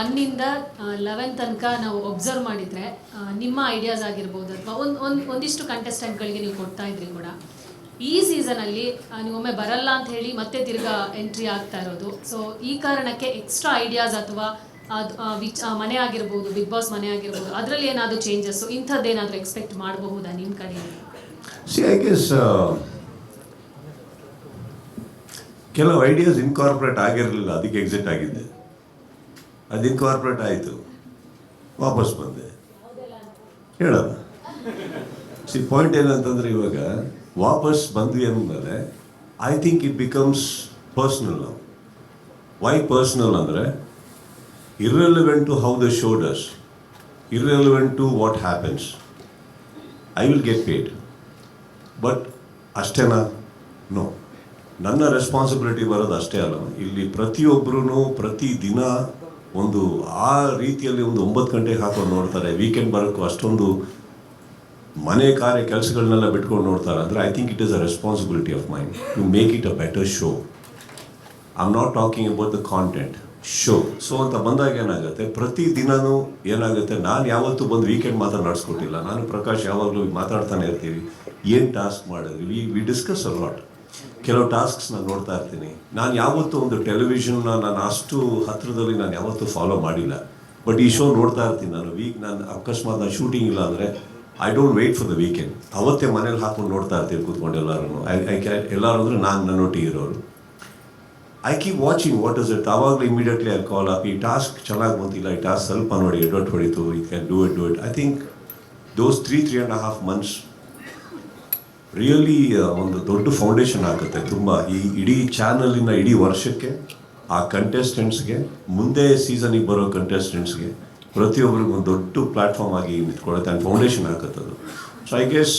ಒನ್ನಿಂದ eleven ತನಕ ನಾವು observe ಮಾಡಿದರೆ ನಿಮ್ಮ ಐಡಿಯಾಸ್ ಆಗಿರ್ಬೋದು ಅಥವಾ ಒಂದು ಒಂದು, ಒಂದಿಷ್ಟು ಕಂಟೆಸ್ಟೆಂಟ್ಗಳಿಗೆ ನೀವು ಕೊಡ್ತಾ ಇದ್ರಿ ಕೂಡ. ಈ ಸೀಸನಲ್ಲಿ ನೀವೊಮ್ಮೆ ಬರಲ್ಲ ಅಂತ ಹೇಳಿ ಮತ್ತೆ ತಿರ್ಗಾ ಎಂಟ್ರಿ ಆಗ್ತಾ ಇರೋದು. ಸೊ ಈ ಕಾರಣಕ್ಕೆ ಎಕ್ಸ್ಟ್ರಾ ಐಡಿಯಾಸ್ ಅಥವಾ ಅದು ವಿಚ್ ಮನೆ ಆಗಿರ್ಬೋದು ಬಿಗ್ ಬಾಸ್ ಮನೆ ಆಗಿರ್ಬೋದು, ಅದರಲ್ಲಿ ಏನಾದರೂ ಚೇಂಜಸ್ಸು ಇಂಥದ್ದೇನಾದರೂ ಎಕ್ಸ್ಪೆಕ್ಟ್ ಮಾಡಬಹುದಾ ನಿಮ್ಮ ಕಡೆ ಸಿ ಕೆಲವು ಐಡಿಯಾಸ್ ಇನ್ಕಾರ್ಪೊರೇಟ್ ಆಗಿರಲಿಲ್ಲ, ಅದಕ್ಕೆ ಎಕ್ಸಿಟ್ ಆಗಿದ್ದೆ ಅದು ಇನ್ಕಾರ್ಪೊರೇಟ್ ಆಯಿತು. ವಾಪಸ್ ಬಂದೆ. ಹೇಳಲ್ಲ ಸಿ ಪಾಯಿಂಟ್ ಏನಂತಂದ್ರೆ ಇವಾಗ ವಾಪಸ್ ಬಂದ್ವಿ ಅಂದಮೇಲೆ I think it becomes personal ನಾವು ವೈ ಪರ್ಸ್ನಲ್ ಅಂದರೆ irrelevant to how the show irrelevant to what happens I will get paid but ಅಷ್ಟೇನಾ ನೋ? ನನ್ನ ರೆಸ್ಪಾನ್ಸಿಬಿಲಿಟಿ ಬರೋದು ಅಷ್ಟೇ ಅಲ್ಲ. ಇಲ್ಲಿ ಪ್ರತಿಯೊಬ್ಬರೂ ಪ್ರತಿ ದಿನ ಒಂದು ಆ ರೀತಿಯಲ್ಲಿ ಒಂದು ಒಂಬತ್ತು ಗಂಟೆಗೆ ಹಾಕೊಂಡು ನೋಡ್ತಾರೆ. ವೀಕೆಂಡ್ ಬರೋಕ್ಕೂ ಅಷ್ಟೊಂದು ಮನೆ ಕಾರ್ಯ ಕೆಲಸಗಳನ್ನೆಲ್ಲ ಬಿಟ್ಕೊಂಡು ನೋಡ್ತಾರೆ. ಅಂದರೆ I think it is a responsibility of mind to make it a better show I am not talking about the content show so ಅಂತ ಬಂದಾಗ ಏನಾಗುತ್ತೆ? ಪ್ರತಿ ದಿನವೂ ಏನಾಗುತ್ತೆ? ನಾನು ಯಾವತ್ತೂ ಬಂದು ವೀಕೆಂಡ್ ಮಾತ್ರ ನಡೆಸ್ಕೊಟ್ಟಿಲ್ಲ. ನಾನು ಪ್ರಕಾಶ್ ಯಾವಾಗಲೂ ಮಾತಾಡ್ತಾನೆ ಇರ್ತೀವಿ. ಏನು ಟಾಸ್ಕ್ ಮಾಡಿದ್ವಿ? We we discuss a lot ಕೆಲವು ಟಾಸ್ಕ್ಸ್ ನಾನು ನೋಡ್ತಾ ಇರ್ತೀನಿ. ನಾನು ಯಾವತ್ತೂ ಒಂದು ಟೆಲಿವಿಷನ್ನ ನಾನು ಅಷ್ಟು ಹತ್ತಿರದಲ್ಲಿ ನಾನು ಯಾವತ್ತೂ ಫಾಲೋ ಮಾಡಿಲ್ಲ. ಬಟ್ ಈ ಶೋ ನೋಡ್ತಾ ಇರ್ತೀನಿ ನಾನು. ವೀಕ್ ನಾನು ಅಕಸ್ಮಾತ್ ನಾನು ಶೂಟಿಂಗ್ ಇಲ್ಲ ಅಂದರೆ I don't wait for the weekend ಅವತ್ತೇ ಮನೇಲಿ ಹಾಕೊಂಡು ನೋಡ್ತಾ ಇರ್ತೀನಿ ಕೂತ್ಕೊಂಡು ಎಲ್ಲರೂ ಐ ಐ ಕ್ಯಾ ಎಲ್ಲರೂ ಅಂದರೆ ನಾನು ನನ್ನೊಟ್ಟಿಗೆ ಇರೋರು. I keep watching what is it ಆವಾಗಲೂ ಇಮಿಡಿಯೇಟ್ಲಿ ಐ ಕಾಲ್ ಅಪ್ ಈ ಟಾಸ್ಕ್ ಚೆನ್ನಾಗಿ ಬಂತಿಲ್ಲ ಈ ಟಾಸ್ಕ್ ಸ್ವಲ್ಪ ನೋಡಿ ಎಡವಟ್ ಹೊಡಿತು. ಈ can do it do it I think those three three and half months really ಒಂದು ದೊಡ್ಡ ಫೌಂಡೇಶನ್ ಆಗುತ್ತೆ ತುಂಬ. ಈ ಇಡೀ ಚಾನಲಿನ ಇಡೀ ವರ್ಷಕ್ಕೆ, ಆ ಕಂಟೆಸ್ಟೆಂಟ್ಸ್ಗೆ ಮುಂದೆ ಸೀಸನಿಗೆ ಬರೋ ಕಂಟೆಸ್ಟೆಂಟ್ಸ್ಗೆ ಪ್ರತಿಯೊಬ್ಬರಿಗೂ ಒಂದು ದೊಡ್ಡ ಪ್ಲ್ಯಾಟ್ಫಾರ್ಮ್ ಆಗಿ ನಿಂತ್ಕೊಳ್ಳುತ್ತೆ ಆ್ಯಂಡ್ ಫೌಂಡೇಶನ್ ಅದು. So I guess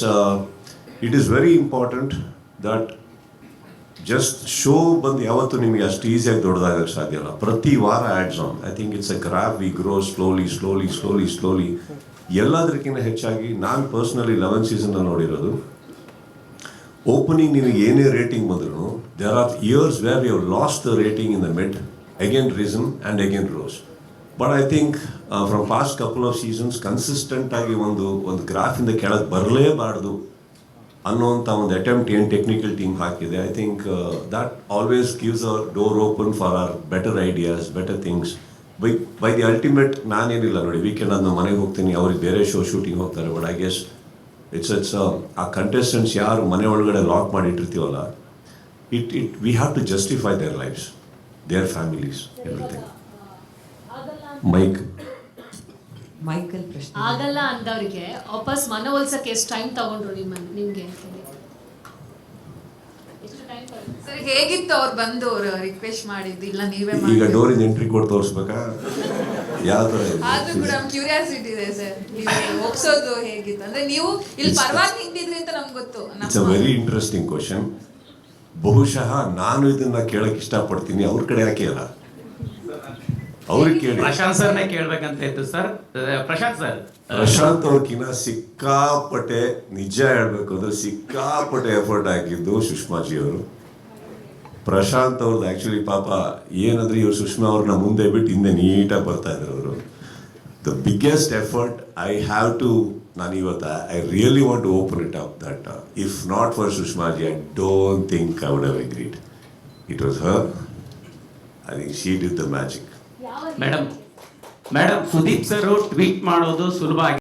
it is very important that just show ಬಂದು ಯಾವತ್ತೂ ನಿಮಗೆ ಅಷ್ಟು ಈಸಿಯಾಗಿ ದೊಡ್ಡದಾಗಕ್ಕೆ ಸಾಧ್ಯ ಇಲ್ಲ ಪ್ರತಿ ವಾರ ads on I think it's a graph we grow slowly slowly slowly slowly ಎಲ್ಲದಕ್ಕಿಂತ ಹೆಚ್ಚಾಗಿ ನಾನು ಪರ್ಸ್ನಲಿ ಲೆವೆನ್ ಸೀಸನ್ನ ನೋಡಿರೋದು. ಓಪನಿಂಗ್ ನಿಮಗೆ ಏನೇ ರೇಟಿಂಗ್ ಬಂದ್ರು there are years where you lost the rating in the mid again risen and again rose but I think from past couple of seasons consistent ಆಗಿ ಒಂದು ಒಂದು ಗ್ರಾಫಿಂದ ಕೆಳಗೆ ಬರಲೇಬಾರ್ದು ಅನ್ನೋಂಥ ಒಂದು ಅಟೆಂಪ್ಟ್ ಏನು ಟೆಕ್ನಿಕಲ್ ಟೀಮ್ ಹಾಕಿದೆ. I think that always gives a door open for our better ideas better things by by the ultimate ನಾನೇನಿಲ್ಲ ನೋಡಿ weekend ನಾನು ಮನೆಗೆ ಹೋಗ್ತೀನಿ, ಅವ್ರಿಗೆ ಬೇರೆ ಶೋ ಶೂಟಿಂಗ್ ಹೋಗ್ತಾರೆ but I guess it's it's ಆ ಕಂಟೆಸ್ಟೆಂಟ್ಸ್ ಯಾರು ಮನೆ ಒಳಗಡೆ ಲಾಕ್ ಮಾಡಿ ಇಟ್ಟಿರ್ತೀವಲ್ಲ it it we have to justify their lives their families everything Mike Michael ಪ್ರಶ್ನೆ. ಆಗಲ್ಲ ಅಂದವರಿಗೆ ವಾಪಸ್ ಮನವೊಲ್ಸಕ್ಕೆ ಎಷ್ಟು ಟೈಮ್ ತಗೊಂಡ್ರು ನಿಮ್ಮ ನಿಮಗೆ ಸರ್ ಹೇಗಿತ್ತು ಅವ್ರು ಬಂದು ಅವ್ರು ರಿಕ್ವೆಸ್ಟ್ ಮಾಡಿದ್ದು? ಇಲ್ಲ ನೀವೇ ಈಗ ಮಾಡಿ ಡೋರಿಂದ ಎಂಟ್ರಿ ಕೋಡ್ ತೋರಿಸ್ಬೇಕಾ? ಯಾವ ಥರ ಇದೆ? ಆದ್ರೂ ಕೂಡ ಕ್ಯೂರಿಯಾಸಿಟಿ ಇದೆ ಸರ್. ನೀವು ಒಪ್ಸೋದು ಹೇಗಿತ್ತು? ಅಂದ್ರೆ ನೀವು ಇಲ್ಲಿ ಪರವಾಗಿ ನಿಂತಿದ್ರಿ ಅಂತ ನಮ್ಗೆ ಗೊತ್ತು. It's a very interesting question ಬಹುಶಃ ನಾನು ಇದನ್ನ ಕೇಳಕ್ ಇಷ್ಟಪಡ್ತೀನಿ. ಅವ್ರ ಕಡೆ ಯಾಕೆ ಅಲ್ಲ ಅವ್ರಿಗೆ ಕೇಳಿ. ಪ್ರಶಾಂತ್ ಸರ್ನೇ ಕೇಳ್ಬೇಕಂತ ಇತ್ತು ಸರ್. ಪ್ರಶಾಂತ್ ಸರ್. ಪ್ರಶಾಂತ್ ಅವ್ರಕಿನ್ನ ಸಿಕ್ಕಾಪಟ್ಟೆ ನಿಜ ಹೇಳ್ಬೇಕು ಅಂದ್ರೆ ಸಿಕ್ಕಾಪಟ್ಟೆ ಎಫರ್ಟ್ ಹಾಕಿದ್ದು ಸುಷ್ಮಾಜಿ ಅವರು. ಪ್ರಶಾಂತ್ ಅವ್ರದ್ದು ಆಕ್ಚುಲಿ ಪಾಪ ಏನಂದ್ರೆ ಇವ್ರು ಸುಷ್ಮಾ ಅವ್ರನ್ನ ಮುಂದೆ ಬಿಟ್ಟು ಹಿಂದೆ ನೀಟಾಗಿ ಬರ್ತಾ ಇದ್ರು ಅವರು. The biggest effort I have to ನಾನು ಇವತ್ತು I really want to open it up that if not for Sushmaji I don't think I would have agreed it was her I think she did the magic madam madam Sudeep sir tweet ಮಾಡೋದು ಸುಲಭ ಆಗಿ